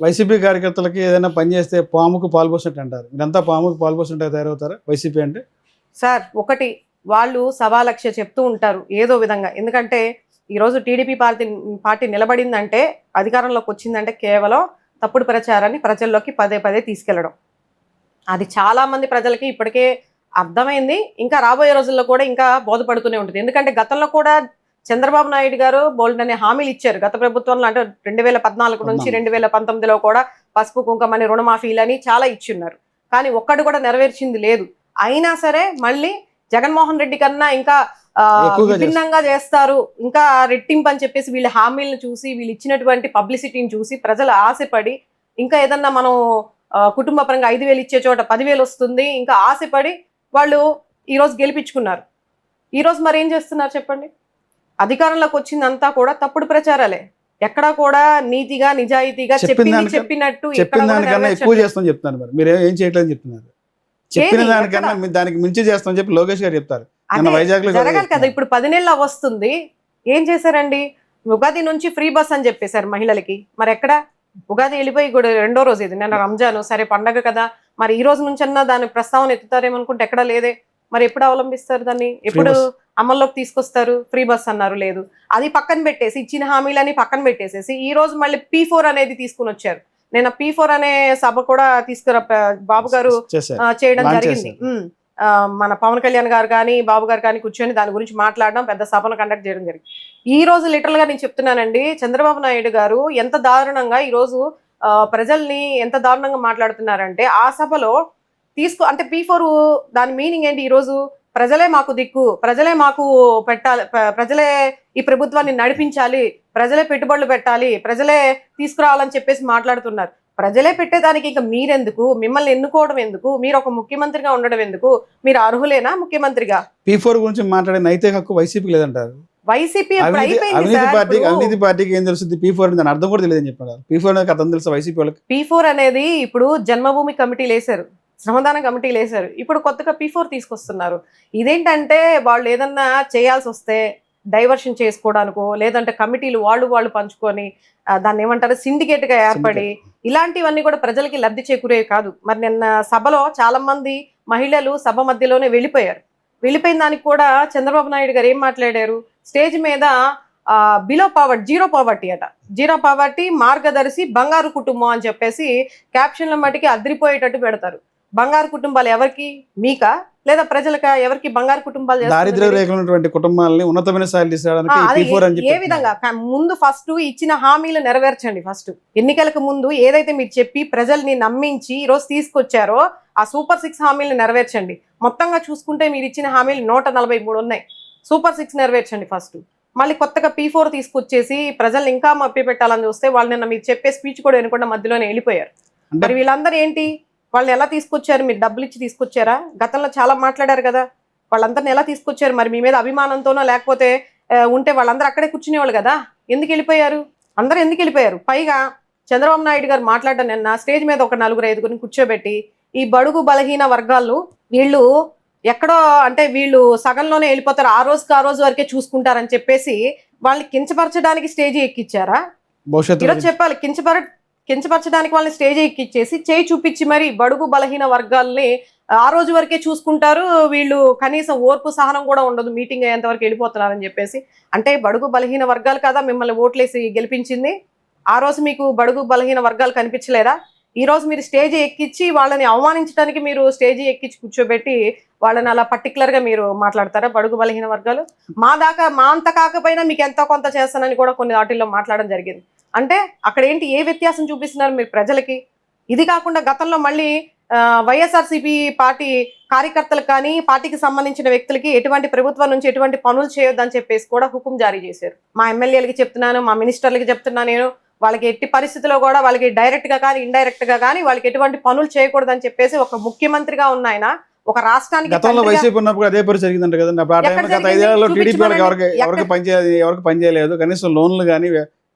YCP కార్యకర్తలకి ఏదైనా పని చేస్తే పాముకు పాల్పోసినట్టు అంటారు. మీరంతా పాముకు పాల్పోసినట్టు తయారవుతారా వైసీపీ అంటే? సార్ ఒకటి వాళ్ళు సవాలక్ష చెప్తూ ఉంటారు ఏదో విధంగా. ఎందుకంటే ఈరోజు టీడీపీ పార్టీ పార్టీ నిలబడిందంటే అధికారంలోకి వచ్చిందంటే కేవలం తప్పుడు ప్రచారాన్ని ప్రజల్లోకి పదే పదే తీసుకెళ్ళడం. అది చాలామంది ప్రజలకి ఇప్పటికే అర్థమైంది. ఇంకా రాబోయే రోజుల్లో కూడా ఇంకా బోధపడుతూనే ఉంటుంది. ఎందుకంటే గతంలో కూడా చంద్రబాబు నాయుడు గారు బోల్డ్ అనే హామీలు ఇచ్చారు. గత ప్రభుత్వంలో అంటే రెండు వేల పద్నాలుగు నుంచి రెండు వేల పంతొమ్మిదిలో కూడా పసుపు కుంకమని రుణమాఫీలని చాలా ఇచ్చున్నారు. కానీ ఒక్కటి కూడా నెరవేర్చింది లేదు. అయినా సరే మళ్ళీ జగన్మోహన్ రెడ్డి కన్నా ఇంకా. విభిన్నంగా చేస్తారు. ఇంకా రెట్టింపు అని చెప్పేసి వీళ్ళ హామీలను చూసి వీళ్ళు ఇచ్చినటువంటి పబ్లిసిటీని చూసి ప్రజలు ఆశపడి ఇంకా ఏదన్నా మనం కుటుంబ పరంగా ఐదు వేలు ఇచ్చే చోట పదివేలు వస్తుంది ఇంకా ఆశపడి వాళ్ళు ఈ రోజు గెలిపించుకున్నారు. ఈ రోజు మరి ఏం చేస్తున్నారు చెప్పండి? అధికారంలోకి వచ్చిందంతా కూడా తప్పుడు ప్రచారాలే. ఎక్కడా కూడా నీతిగా నిజాయితీగా చెప్పింది చెప్పినట్టు చెప్పిన దానికన్నా ఎక్కువ. చేస్తామని చెప్తున్నారు మరి. మీరు ఏం చేయట్లేదని చెప్తున్నారు? చెప్పిన? దానికన్నా దానికి మించి చేస్తామని చెప్పి లోకేష్ గారు చెప్తారు. వైజాగ్లో జరగాలి కదా ఇప్పుడు పది నెలలు వస్తుంది. ఏం చేశారండి? ఉగాది నుంచి ఫ్రీ బస్ అని చెప్పేశారు మహిళలకి. మరి ఎక్కడ? ఉగాది వెళ్ళిపోయి కూడా రెండో రోజు ఇది. నిన్న రంజాన్ సరే పండగ కదా. మరి ఈ రోజు నుంచన్నా దాని ప్రస్తావన ఎత్తుతారేమనుకుంటే ఎక్కడా లేదే. మరి ఎప్పుడు అవలంబిస్తారు దాన్ని? ఎప్పుడు. అమల్లోకి తీసుకొస్తారు ఫ్రీ బస్ అన్నారు లేదు. అది పక్కన పెట్టేసి ఇచ్చిన హామీలని పక్కన పెట్టేసేసి ఈ రోజు మళ్ళీ పీ ఫోర్ అనేది తీసుకుని వచ్చారు. నేను పీ ఫోర్ అనే సభ కూడా తీసుకురా బాబు గారు చేయడం జరిగింది. మన పవన్ కళ్యాణ్ గారు కానీ బాబు గారు కానీ కూర్చొని దాని గురించి మాట్లాడడం పెద్ద సభను కండక్ట్ చేయడం జరిగింది. ఈ రోజు లిటరల్గా నేను చెప్తున్నానండి చంద్రబాబు నాయుడు గారు ఎంత దారుణంగా ఈ రోజు ప్రజల్ని ఎంత దారుణంగా మాట్లాడుతున్నారంటే ఆ సభలో తీసుకో అంటే పీ ఫోర్ దాని మీనింగ్ ఏంటి ఈ రోజు? ప్రజలే మాకు దిక్కు ప్రజలే మాకు పెట్టాలి ప్ర- ప్రజలే ఈ ప్రభుత్వాన్ని నడిపించాలి ప్రజలే పెట్టుబడులు పెట్టాలి ప్రజలే తీసుకురావాలని చెప్పేసి మాట్లాడుతున్నారు. ప్రజలే పెట్టేదానికి ఇంకా మీరెందుకు? మిమ్మల్ని ఎన్నుకోవడం ఎందుకు? మీరు ఒక ముఖ్యమంత్రిగా ఉండడం ఎందుకు? మీరు అర్హులేనా ముఖ్యమంత్రిగా? పీ ఫోర్ గురించి మాట్లాడే నైతిక హక్కు వైసీపీకి లేదంటారు. వైసీపీ ఇప్పుడు అవినీతి అయిపోయింది అవినీతి సార్ పార్టీకి ఇప్పుడు. అవినీతి పార్టీకి ఏం తెలుస్తుంది? పీ ఫోర్ దాని అర్థం కూడా తెలియదని చెప్పారు పీ ఫోర్ అర్థం తెలుసు వైసీపీ వాళ్ళకి. పీ ఫోర్ అనేది ఇప్పుడు జన్మభూమి కమిటీలు వేశారు. శ్రమదాన కమిటీలు వేశారు ఇప్పుడు కొత్తగా పీ ఫోర్ తీసుకొస్తున్నారు. ఇదేంటంటే వాళ్ళు ఏదన్నా చేయాల్సి వస్తే డైవర్షన్ చేసుకోవడానికో లేదంటే కమిటీలు వాళ్ళు వాళ్ళు పంచుకొని దాన్ని ఏమంటారు సిండికేట్గా ఏర్పడి ఇలాంటివన్నీ కూడా ప్రజలకి లబ్ధి చేకూరేవి కాదు. మరి నిన్న సభలో చాలా మంది మహిళలు సభ మధ్యలోనే వెళ్ళిపోయారు. వెళ్ళిపోయిన దానికి కూడా చంద్రబాబు నాయుడు గారు ఏం మాట్లాడారు? స్టేజ్ మీద బిలో పావర్టీ జీరో పావర్టీ అట. జీరో పావర్టీ మార్గదర్శి బంగారు కుటుంబం అని చెప్పేసి క్యాప్షన్ల మటుకి అదిరిపోయేటట్టు పెడతారు. బంగారు కుటుంబాలు ఎవరికి మీకా? లేదా ప్రజలకా ఎవరికి బంగారు కుటుంబాలు చేస్తున్నది? దారిద్ర్య రేఖలు ఉన్నటువంటి కుటుంబాలని ఉన్నతమైన స్థాయిలు తీసుకురావడానికి ఏ- విధంగా? ముందు ఫస్ట్ ఇచ్చిన హామీలు నెరవేర్చండి ఫస్ట్. ఎన్నికలకు ముందు ఏదైతే మీరు చెప్పి ప్రజల్ని నమ్మించి ఈ రోజు తీసుకొచ్చారో ఆ సూపర్ సిక్స్ హామీలు నెరవేర్చండి. మొత్తంగా చూసుకుంటే మీరు ఇచ్చిన హామీలు నూట నలభై మూడు ఉన్నాయి. సూపర్ సిక్స్ నెరవేర్చండి ఫస్ట్. మళ్ళీ కొత్తగా పీ ఫోర్ తీసుకొచ్చేసి ప్రజల్ని ఇంకా మప్పి పెట్టాలని చూస్తే వాళ్ళు నిన్న మీరు చెప్పే స్పీచ్ కూడా వినకుండా మధ్యలోనే వెళ్ళిపోయారు. మరి వీళ్ళందరూ ఏంటి? వాళ్ళని ఎలా తీసుకొచ్చారు? మీరు డబ్బులు ఇచ్చి తీసుకొచ్చారా? గతంలో చాలా మాట్లాడారు కదా. వాళ్ళందరిని ఎలా తీసుకొచ్చారు? మరి మీ మీద అభిమానంతోనో లేకపోతే ఉంటే వాళ్ళందరూ అక్కడే కూర్చునేవాళ్ళు కదా. ఎందుకు వెళ్ళిపోయారు? అందరూ ఎందుకు వెళ్ళిపోయారు? పైగా చంద్రబాబు నాయుడు గారు మాట్లాడడం నిన్న స్టేజ్ మీద ఒక నలుగురు ఐదుగురిని కూర్చోబెట్టి ఈ బడుగు బలహీన వర్గాలు వీళ్ళు ఎక్కడో అంటే వీళ్ళు సగంలోనే వెళ్ళిపోతారు. ఆ రోజుకి ఆ రోజు వరకే చూసుకుంటారని చెప్పేసి వాళ్ళని కించపరచడానికి స్టేజ్ ఎక్కిచ్చారా భవిష్యత్తు చెప్పాలి కించపర కించపరచడానికి వాళ్ళని స్టేజ్ ఎక్కిచ్చేసి చేయి చూపించి మరి బడుగు బలహీన వర్గాల్ని ఆ రోజు వరకే చూసుకుంటారు. వీళ్ళు కనీసం ఓర్పు సహనం కూడా ఉండదు. మీటింగ్ అయ్యేంత వరకు వెళ్ళిపోతున్నారని చెప్పేసి. అంటే బడుగు బలహీన వర్గాలు కదా? మిమ్మల్ని ఓట్లేసి గెలిపించింది. ఆ రోజు మీకు బడుగు బలహీన వర్గాలు కనిపించలేదా? ఈ రోజు మీరు స్టేజ్ ఎక్కించి వాళ్ళని అవమానించడానికి మీరు స్టేజ్ ఎక్కించి కూర్చోబెట్టి వాళ్ళని అలా పర్టికులర్గా మీరు మాట్లాడతారా బడుగు బలహీన వర్గాలు? మా దాకా మా అంత కాకపోయినా మీకు ఎంతో కొంత చేస్తానని కూడా కొన్ని వాటిల్లో మాట్లాడడం జరిగింది. అంటే అక్కడ ఏంటి ఏ వ్యత్యాసం చూపిస్తున్నారు మీరు ప్రజలకి ఇది కాకుండా గతంలో మళ్ళీ వైఎస్ఆర్సీపీ పార్టీ కార్యకర్తలకు కానీ పార్టీకి సంబంధించిన వ్యక్తులకి ఎటువంటి ప్రభుత్వం నుంచి ఎటువంటి పనులు చేయొద్దని చెప్పేసి కూడా హుకుం జారీ చేశారు మా ఎమ్మెల్యేలకి చెప్తున్నాను మా మినిస్టర్లకి చెప్తున్నాను నేను వాళ్ళకి ఎట్టి పరిస్థితిలో కూడా వాళ్ళకి డైరెక్ట్గా కానీ ఇండైరెక్ట్గా కానీ వాళ్ళకి ఎటువంటి పనులు చేయకూడదని చెప్పేసి ఒక ముఖ్యమంత్రిగా ఉన్న ఆయన ఒక రాష్ట్రానికి గతంలో తండ్రిగా- వైసీపీ ఉన్నప్పుడు అదే పరిస్థితి జరిగిందంట కదండి అప్పుడు ఆ ఎక్కడ టైంలో గత జరిగింది? ఐదేళ్ళలో టీడీపీ వాళ్ళకి చూపించమనండి. ఎవరికి ఎవరికి ఎక్కడ- పనిచేయలేదు ఎవరికి పనిచేయలేదు కనీసం లోన్లు కానీ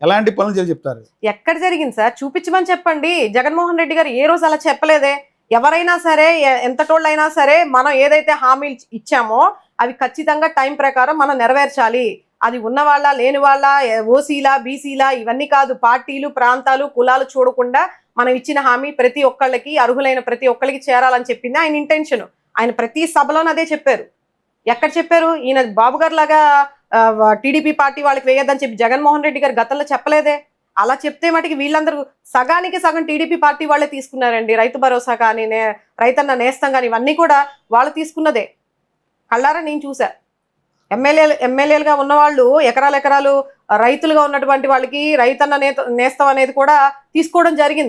ఎలాంటి పనులు చేసి చెప్తారు? ఎక్కడ జరిగింది సార్? చూపించమని చెప్పండి. జగన్మోహన్ రెడ్డి గారు ఏ రోజు అలా చెప్పలేదే. ఎవరైనా సరే ఎంతటోళ్ళైనా ఎంత టోళ్ళైనా సరే మనం ఏదైతే హామీలు ఇచ్చామో అవి ఖచ్చితంగా టైం ప్రకారం మనం నెరవేర్చాలి. అది ఉన్న వాళ్ళ లేని వాళ్ళ ఓసీలా బీసీలా ఇవన్నీ కాదు. పార్టీలు ప్రాంతాలు కులాలు చూడకుండా మనం ఇచ్చిన హామీ ప్రతి ఒక్కళ్ళకి అర్హులైన ప్రతి ఒక్కళ్ళకి చేరాలని చెప్పింది ఆయన ఇంటెన్షన్. ఆయన ప్రతి సభలోనూ అదే చెప్పారు. ఎక్కడ చెప్పారు? ఈయన బాబు గారు లాగా టీడీపీ పార్టీ వాళ్ళకి వేయొద్దని చెప్పి జగన్మోహన్ రెడ్డి గారు గతంలో చెప్పలేదే. అలా చెప్తే మటుకి వీళ్ళందరూ సగానికి సగం టీడీపీ పార్టీ వాళ్ళే తీసుకున్నారండి. రైతు భరోసా కానీ నే రైతన్న నేస్తం కానీ ఇవన్నీ కూడా వాళ్ళు తీసుకున్నదే. కళ్ళారా నేను చూసా. ఎమ్మెల్యేలు ఎమ్మెల్యేలుగా ఉన్నవాళ్ళు ఎకరాలు ఎకరాలు రైతులుగా ఉన్నటువంటి వాళ్ళకి రైతన్న నేత నేస్తం అనేది కూడా తీసుకోవడం జరిగింది.